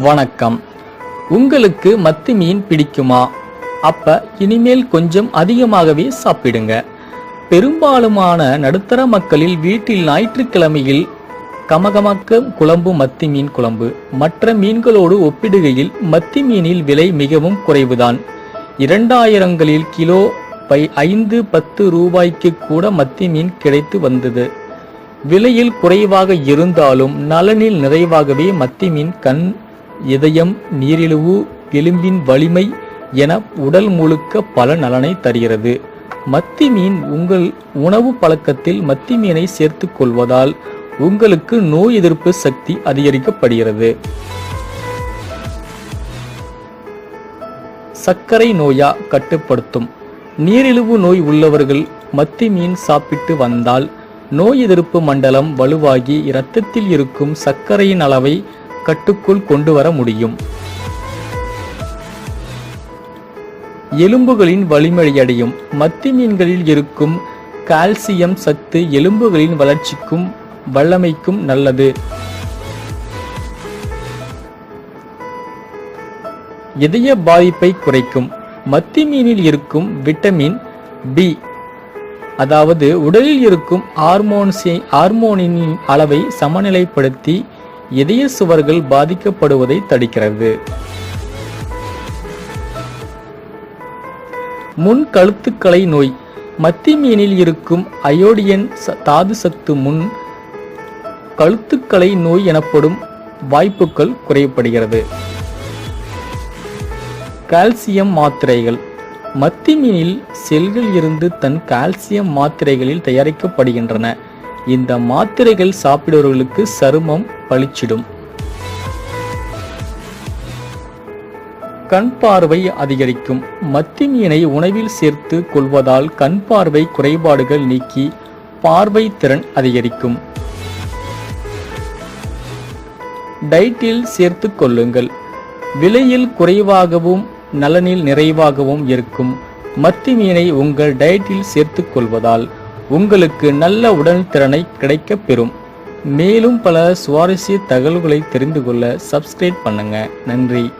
வணக்கம். உங்களுக்கு மத்தி மீன் பிடிக்குமா? அப்ப இனிமேல் கொஞ்சம் அதிகமாகவே சாப்பிடுங்க. பெரும்பாலுமான நடுத்தர மக்களில் வீட்டில் ஞாயிற்றுக்கிழமையில் கமகமக்க குழம்பு மத்தி மீன் குழம்பு. மற்ற மீன்களோடு ஒப்பிடுகையில் மத்தி மீனில் விலை மிகவும் குறைவுதான். இரண்டாயிரங்களில் கிலோ பை ஐந்து பத்து ரூபாய்க்கு கூட மத்தி மீன் கிடைத்து வந்தது. விலையில் குறைவாக இருந்தாலும் நலனில் நிறைவாகவே மத்தி மீன் கண் இதயம் நீரிழிவு எலும்பின் வலிமை என உடல் முழுக்க பல நலனை தருகிறது. மத்தி மீன் உங்கள் உணவு பழக்கத்தில் மத்தி மீனை சேர்த்து கொள்வதால் உங்களுக்கு நோய் எதிர்ப்பு சக்தி அதிகரிக்கப்படுகிறது. சர்க்கரை நோயா கட்டுப்படுத்தும். நீரிழிவு நோய் உள்ளவர்கள் மத்தி மீன் சாப்பிட்டு வந்தால் நோய் எதிர்ப்பு மண்டலம் வலுவாகி இரத்தத்தில் இருக்கும் சர்க்கரையின் அளவை கட்டுக்குள் கொண்டு வர முடியும். எலும்புகளின் வலிமையடையும். மத்தி மீன்களில் இருக்கும் கால்சியம் சத்து எலும்புகளின் வளர்ச்சிக்கும் வல்லமைக்கும் நல்லது. இதய பாதிப்பை குறைக்கும். மத்தி மீனில் இருக்கும் விட்டமின் பி அதாவது உடலில் இருக்கும் ஹார்மோன்ஸை ஹார்மோனின் அளவை சமநிலைப்படுத்தி இதய சுவர்கள் பாதிக்கப்படுவதை தடுக்கிறது. முன் கழுத்துக்களை நோய் மத்தி மீனில் இருக்கும் அயோடியன் தாது சத்து முன் கழுத்துக்களை நோய் எனப்படும் வாய்ப்புகள் குறையப்படுகிறது. கால்சியம் மாத்திரைகள் மத்தி மீனில் செல்கள் இருந்து தன் கால்சியம் மாத்திரைகளில் தயாரிக்கப்படுகின்றன. இந்த மாத்திரைகள் சாப்பிடுபவர்களுக்கு சருமம் பளிச்சிடும். கண் பார்வை அதிகரிக்கும். மத்தி மீனை உணவில் சேர்த்து கொள்வதால் கண் பார்வை குறைபாடுகள் நீக்கி பார்வை திறன் அதிகரிக்கும். டயட்டில் சேர்த்து கொள்ளுங்கள். விலையில் குறைவாகவும் நலனில் நிறைவாகவும் இருக்கும். மத்தி மீனை உங்கள் டயட்டில் சேர்த்துக் கொள்வதால் உங்களுக்கு நல்ல உடல் திறனை கிடைக்கப் பெறும். மேலும் பல சுவாரஸ்ய தகவல்களை தெரிந்து கொள்ள சப்ஸ்கிரைப் பண்ணுங்க. நன்றி.